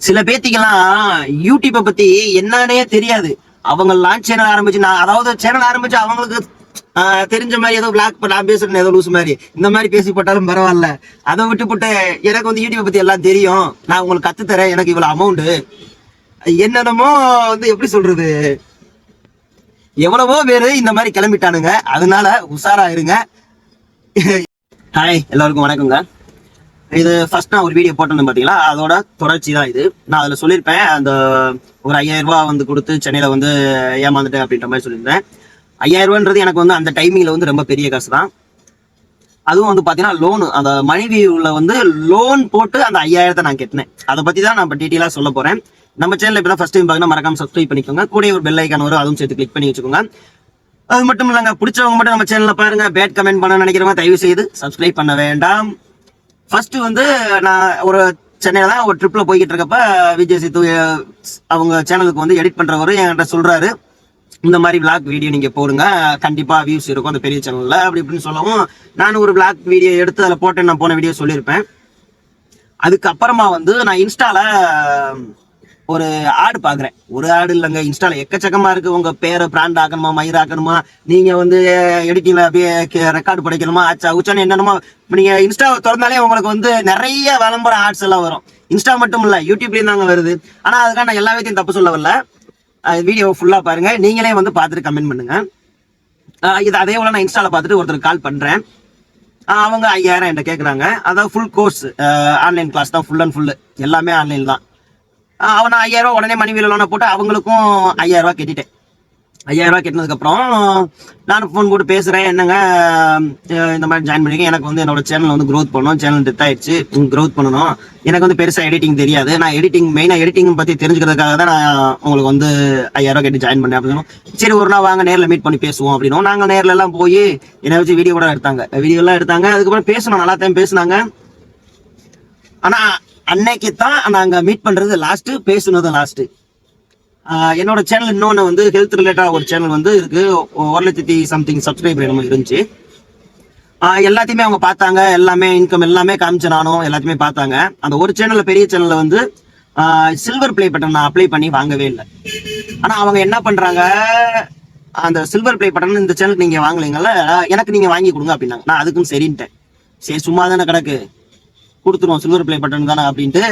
சில பேத்திக்கெல்லாம் யூடியூப்பை பத்தி என்னன்னே தெரியாது. அவங்க லான்ச் சேனல் ஆரம்பிச்சு நான் அதாவது சேனல் ஆரம்பிச்சு அவங்களுக்கு தெரிஞ்ச மாதிரி ஏதோ பிளாக் நான் பேசுறேன் ஏதோ லூஸ் மாதிரி. இந்த மாதிரி பேசி போட்டாலும் பரவாயில்ல. அதை விட்டு போட்டு எனக்கு வந்து யூடியூப் பத்தி எல்லாம் தெரியும். நான் உங்களுக்கு கத்து தரேன் எனக்கு இவ்வளவு அமௌண்ட் என்னென்னமோ வந்து எப்படி சொல்றது? எவ்வளவோ பேரு இந்த மாதிரி கிளம்பிட்டானுங்க. அதனால உஷாரா இருங்க. ஹாய் எல்லாருக்கும் வணக்கங்க இது ஃபர்ஸ்ட் நான் ஒரு வீடியோ போட்டிருந்தேன் பார்த்தீங்களா அதோட தொடர்ச்சி தான் இது. நான் அதில் சொல்லியிருப்பேன் அந்த ஒரு ஐயாயிரம் ரூபா வந்து கொடுத்து சென்னையில் வந்து ஏமாந்துட்டேன் அப்படின்ற மாதிரி சொல்லியிருந்தேன். ஐயாயிரம் ரூபான்றது எனக்கு வந்து அந்த டைமிங்கில் வந்து ரொம்ப பெரிய காசு தான் அதுவும் வந்து பார்த்தீங்கன்னா லோன் அந்த மனைவி உள்ள வந்து லோன் போட்டு அந்த ஐயாயிரத்தை நான் கட்டினேன். அதை பற்றி தான் நான் இப்போ டீட்டெயிலாக சொல்ல போகிறேன் நம்ம சேனல் இப்போ ஃபர்ஸ்ட் டைம் பார்க்கணும் மறக்காம சப்ஸ்கிரைப் பண்ணிக்கோங்க. கூட ஒரு பெல் ஐக்கான் வரும் அதுவும் சேர்த்து கிளிக் பண்ணி வச்சுக்கோங்க. அது மட்டும் இல்லைங்க பிடிச்சவங்க மட்டும் நம்ம சேனலில் பாருங்கள் பேட் கமெண்ட் பண்ண நினைக்கிறவங்க தயவு செய்து சப்ஸ்கிரைப் பண்ண வேண்டாம். ஃபர்ஸ்ட் வந்து நான் ஒரு சென்னையில தான் ஒரு ட்ரிப்ல போய்கிட்டு இருக்கப்ப விஜய் சித்து அவங்க சேனலுக்கு வந்து எடிட் பண்றவரு என்கிட்ட சொல்றாரு. இந்த மாதிரி விளாக் வீடியோ நீங்க போடுங்க. கண்டிப்பா வியூஸ் இருக்கும் அந்த பெரிய சேனல்ல அப்படி இப்படின்னு சொல்லவும் நானும் ஒரு விளாக் வீடியோ எடுத்து அதில் போட்டேன் நான் போன வீடியோ சொல்லியிருப்பேன். அதுக்கப்புறமா வந்து நான் இன்ஸ்டால ஒரு ஆடு பாக்குறேன். ஒரு ஆடு இல்லைங்க இன்ஸ்டால எக்கச்சக்கமா இருக்கு. உங்க பேரை பிராண்ட் ஆக்கணுமா மயிர் ஆக்கணுமா? நீங்க வந்து எடிட்டிங்ல அப்படியே ரெக்கார்டு படைக்கணுமா? ஆச்சா உச்சானு என்னென்னமோ நீங்கள் நீங்க இன்ஸ்டா திறந்தாலே உங்களுக்கு வந்து நிறைய விளம்பர ஆட்ஸ் எல்லாம் வரும். இன்ஸ்டா மட்டும் இல்ல யூடியூப்லயும் தாங்க வருது. ஆனா அதுக்காக நான் எல்லா விதத்தையும் தப்பு சொல்ல வரல. வீடியோ ஃபுல்லா பாருங்க. நீங்களே வந்து பார்த்துட்டு கமெண்ட் பண்ணுங்க. இது அதே போல நான் இன்ஸ்டால பார்த்துட்டு ஒருத்தர் கால் பண்றேன். அவங்க ஐயாயிரம் என்கிட்ட கேட்குறாங்க அதாவது ஃபுல் கோர்ஸ் ஆன்லைன் கிளாஸ் தான். ஃபுல் அண்ட் ஃபுல்லு எல்லாமே ஆன்லைன் தான். அவனை ஐயாயிரம் உடனே மணி லோனை போட்டு அவங்களுக்கும் ஐயாயிரம் ரூபா கட்டிட்டேன். ஐயாயிரம் ரூபா கட்டினதுக்கப்புறம் நான் ஃபோன் போட்டு பேசுகிறேன் என்னங்க இந்த மாதிரி ஜாயின் பண்ணிருக்கேன் எனக்கு வந்து என்னோட சேனல் வந்து க்ரோத் பண்ணணும். சேனல் டெத் ஆயிடுச்சு. க்ரோத் பண்ணணும். எனக்கு வந்து பெருசாக எடிட்டிங் தெரியாது. நான் எடிட்டிங் மெயினாக எடிட்டிங் பற்றி தெரிஞ்சுக்கிறதுக்காக தான் நான் உங்களுக்கு வந்து ஐயாயிரம் கட்டி ஜாயின் பண்ணேன் அப்படின்னு சரி ஒரு நாள் வாங்க நேரில் மீட் பண்ணி பேசுவோம் அப்படின்னும். நாங்கள் நேரில் எல்லாம் போய் என்னை வச்சு வீடியோ கூட எடுத்தாங்க. வீடியோலாம் எடுத்தாங்க. அதுக்கப்புறம் பேசணும். நல்லா தான் பேசுனாங்க. ஆனால் அன்னைக்கு தான் நாங்கள் மீட் பண்ணுறது லாஸ்ட்டு பேசுனது லாஸ்ட்டு என்னோட சேனல் இன்னொன்று வந்து ஹெல்த் ரிலேட்டடாக ஒரு சேனல் வந்து இருக்கு. ஒரு லட்சத்தி சம்திங் சப்ஸ்கிரைபர் என்னமோ இருந்துச்சு. எல்லாத்தையுமே அவங்க பார்த்தாங்க. எல்லாமே இன்கம் எல்லாமே காமிச்சேன் நானும் எல்லாத்தையுமே பார்த்தாங்க. அந்த ஒரு சேனலில் பெரிய சேனலில் வந்து சில்வர் ப்ளே பட்டன் நான் அப்ளை பண்ணி வாங்கவே இல்லை. ஆனால் அவங்க என்ன பண்ணுறாங்க அந்த சில்வர் ப்ளே பட்டன் இந்த சேனலுக்கு நீங்கள் வாங்கலைங்கல்ல எனக்கு நீங்கள் வாங்கி கொடுங்க அப்படின்னாங்க. நான் அதுக்கும் சரின்ட்டேன். சரி சும்மா தானே கிடக்கு. கொடுத்துருவோம் சில்வர் பிளே பட்டன் தானே அப்படின்ட்டு.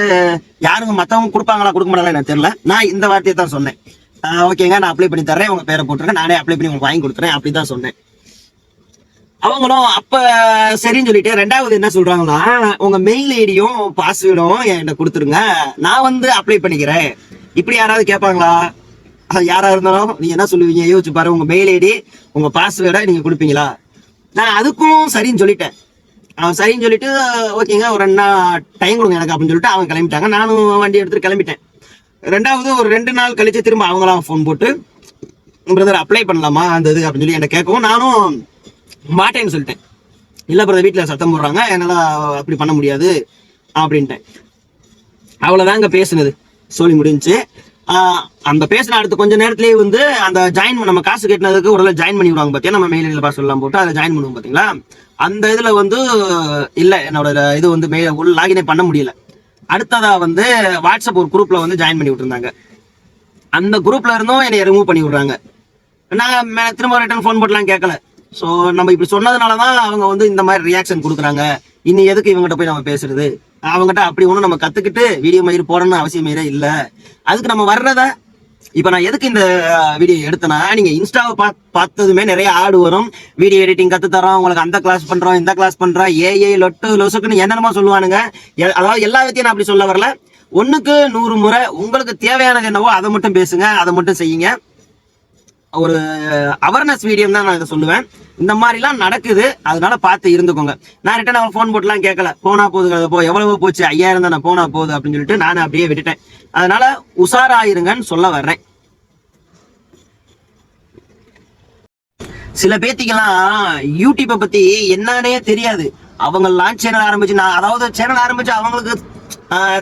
யாருங்க மத்தவங்க கொடுப்பாங்களா கொடுக்க மாட்டாங்களா எனக்கு தெரியல. நான் இந்த வார்த்தையை தான் சொன்னேன். ஆஹ் ஓகேங்க நான் அப்ளை பண்ணி தரேன் உங்க பேரை போட்டுருக்கேன். நானே அப்ளை பண்ணி உங்களுக்கு வாங்கி கொடுத்துறேன் அப்படி தான் சொன்னேன். அவங்களும் அப்ப சரின்னு சொல்லிட்டு ரெண்டாவது என்ன சொல்றாங்கன்னா உங்க மெயில் ஐடியும் பாஸ்வேர்டும் என்கிட்ட கொடுத்துருங்க. நான் வந்து அப்ளை பண்ணிக்கிறேன். இப்படி யாராவது கேட்பாங்களா? அது யாரா இருந்தாலும் நீங்க என்ன சொல்லுவீங்க? யோசிச்சு பாரு உங்க மெயில் ஐடி உங்க பாஸ்வேர்டை நீங்க கொடுப்பீங்களா? நான் அதுக்கும் சரின்னு சொல்லிட்டேன். அவன் சரின்னு சொல்லிட்டு ஓகேங்க ஒரு ரெண்டு நாள் டைம் கொடுங்க எனக்கு அப்படின்னு சொல்லிட்டு அவன் கிளம்பிட்டாங்க. நானும் வண்டி எடுத்துட்டு கிளம்பிட்டேன். ரெண்டாவது ஒரு ரெண்டு நாள் கழிச்சு திரும்ப அவங்களாம் ஃபோன் போட்டு பிரதர் அப்ளை பண்ணலாமா? அந்த இது அப்படின்னு சொல்லி என்னை கேட்கவும் நானும் மாட்டேன்னு சொல்லிட்டேன். இல்லை பிரதர் வீட்டில் சத்தம் போடுறாங்க. என்னால் அப்படி பண்ண முடியாது அப்படின்ட்டேன். அவ்வளோதாங்க பேசுனது. சொல்லி முடிஞ்சுச்சு அந்த பேசின அடுத்த கொஞ்ச நேரத்துலேயே வந்து அந்த ஜாயின் நம்ம காசு கட்டினதுக்கு ஒரு ஜாயின் பண்ணி விடுவாங்க பார்த்தீங்கன்னா நம்ம மெயில் பாஸ் எல்லாம் போட்டு அதை ஜாயின் பண்ணுவோம் பார்த்தீங்களா அந்த இதில் வந்து இல்லை என்னோட இது வந்து மெயில் உள்ள லாகினே பண்ண முடியல. அடுத்ததா வந்து வாட்ஸ்அப் ஒரு குரூப்ல வந்து ஜாயின் பண்ணி விட்டுருந்தாங்க. அந்த குரூப்ல இருந்தும் என்னை ரிமூவ் பண்ணி விடுறாங்க. நான் மே- திரும்ப ரிட்டர்ன் ஃபோன் போட்டுலாம் கேட்கல. ஸோ நம்ம இப்படி சொன்னதுனால தான் அவங்க வந்து இந்த மாதிரி ரியாக்ஷன் கொடுக்குறாங்க. இனி எதுக்கு இவங்ககிட்ட போய் நம்ம பேசுறது? அவங்ககிட்ட அப்படி ஒன்றும் நம்ம கற்றுக்கிட்டு வீடியோ மயிர் போடணும்னு அவசியமே இல்லை. அதுக்கு நம்ம வர்றதை இப்போ நான் எதுக்கு இந்த வீடியோ எடுத்தேன்னா நீங்கள் இன்ஸ்டாவை பா பார்த்ததுமே நிறைய ஆடு வரும். வீடியோ எடிட்டிங் கற்றுத்தரோம் தரோம் உங்களுக்கு அந்த கிளாஸ் பண்ணுறோம் இந்த கிளாஸ் பண்ணுறோம் ஏஏ லொட்டு லொசுக்குன்னு என்னென்னமோ சொல்லுவானுங்க. எ- அதாவது எல்லா வித்தையும் நான் அப்படி சொல்ல வரல. ஒன்றுக்கு நூறு முறை உங்களுக்கு தேவையானது என்னவோ அதை மட்டும் பேசுங்க அதை மட்டும் செய்யுங்க. ஒரு அவேர்னஸ் வீடியோ தான் நான் இதை சொல்லுவேன். இந்த மாதிரிலாம் நடக்குது. அதனால பார்த்து இருந்துக்கோங்க. நான் ரிட்டன் அவன் ஃபோன் போட்டுலாம் கேட்கல. போனா போகுது போ எவ்வளவு போச்சு ஐயாயிரம் தானே போனா போகுது அப்படின்னு சொல்லிட்டு நான் அப்படியே விட்டுட்டேன். அதனால உஷாராயிருங்கன்னு சொல்ல வர்றேன். சில பேத்திக்கெல்லாம் யூடியூப்பை பத்தி என்னன்னே தெரியாது. அவங்க லான்ச் சேனல் ஆரம்பிச்சு நான் அதாவது சேனல் ஆரம்பிச்சு அவங்களுக்கு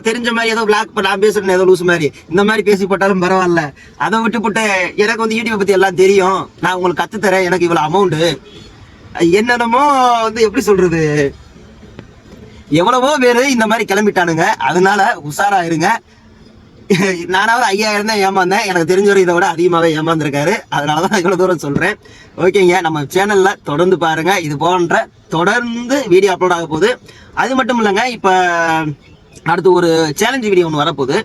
தெரிஞ்ச மாதிரி ஏதோ பிளாக் நான் பேசுறேன் ஏதோ லூஸ் மாதிரி. இந்த மாதிரி பேசி போட்டாலும் பரவாயில்ல. அதை விட்டு எனக்கு வந்து யூடியூப் பத்தி எல்லாம் தெரியும். நான் உங்களுக்கு கத்து தரேன். எனக்கு இவ்வளவு அமௌண்ட் என்னென்னமோ வந்து எப்படி சொல்றது? எவ்வளவோ பேரு இந்த மாதிரி கிளம்பிட்டானுங்க. அதனால உஷாரா இருங்க. நானாவது ஐயாயிரம் தான் ஏமாந்தேன். எனக்கு தெரிஞ்சவர் இதை விட அதிகமாகவே ஏமாந்துருக்காரு. அதனால தான் இவ்வளோ தூரம் சொல்கிறேன் ஓகேங்க நம்ம சேனலில் தொடர்ந்து பாருங்கள் இது போன்ற தொடர்ந்து வீடியோ அப்லோட் ஆக போகுது. அது மட்டும் இல்லைங்க இப்போ அடுத்து ஒரு சேலஞ்ச் வீடியோ ஒன்று வரப்போகுது.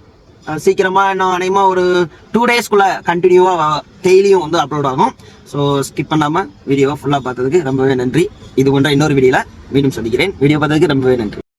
சீக்கிரமாக சீக்கிரமா இன்னும் அநேகமாக ஒரு டூ டேஸ்க்குள்ள கண்டினியூவாக டெய்லியும் வந்து அப்லோட் ஆகும். ஸோ ஸ்கிப் பண்ணாமல் வீடியோவை ஃபுல்லாக பார்த்ததுக்கு ரொம்பவே நன்றி. இது போன்ற இன்னொரு வீடியோவில் மீண்டும் சந்திக்கிறேன். வீடியோ பார்த்ததுக்கு ரொம்பவே நன்றி.